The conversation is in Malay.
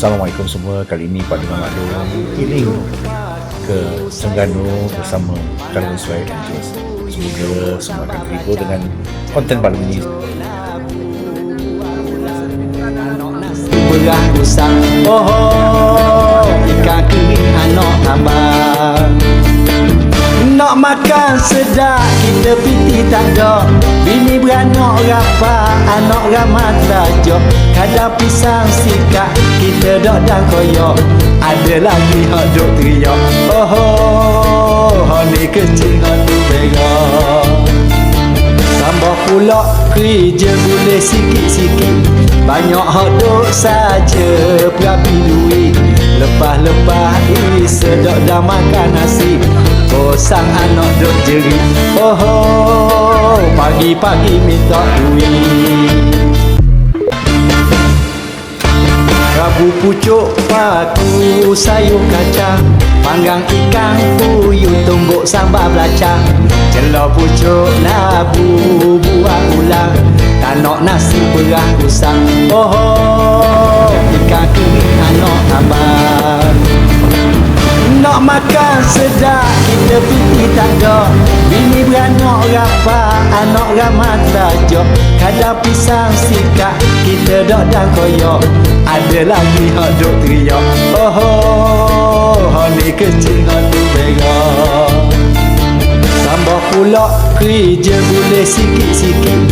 Assalamualaikum semua. Kali ini Pak Dengan Maklum healing ke Terengganu bersama Kalian Suai Angels. Semoga semua akan terhibur dengan konten malam ini. Oh oh Ikan kering anak abang Nak makan sedap Kita piti tak ada Bini ramah tajak Kadang pisang sikat Kita dok dan koyok. Ada lagi hot duk teriak. Oh Hot ni kecil hot tu Tambah pula kerja boleh sikit-sikit. Banyak hak duk saja Berapi duit. Lepas-lepas sedap dah makan nasi Kosang anak duk jerit. Oh oh Pagi-pagi minta duit Rabu pucuk paku sayur kacang. Panggang ikan puyuh tumbuk sambal belacang Celah pucuk labu buah ulang. Tanok nasi perah usang Oh, oh ikan kering anak abang. Nak makan sedap Kita piti tak ada. Bini beranak Anak ramah tajak Kadang pisang sikat Kita dok dan koyok Ada lagi hot duk teriak. Oh oh Hot ni kecil hot tu berak Tambah pula kerja boleh sikit-sikit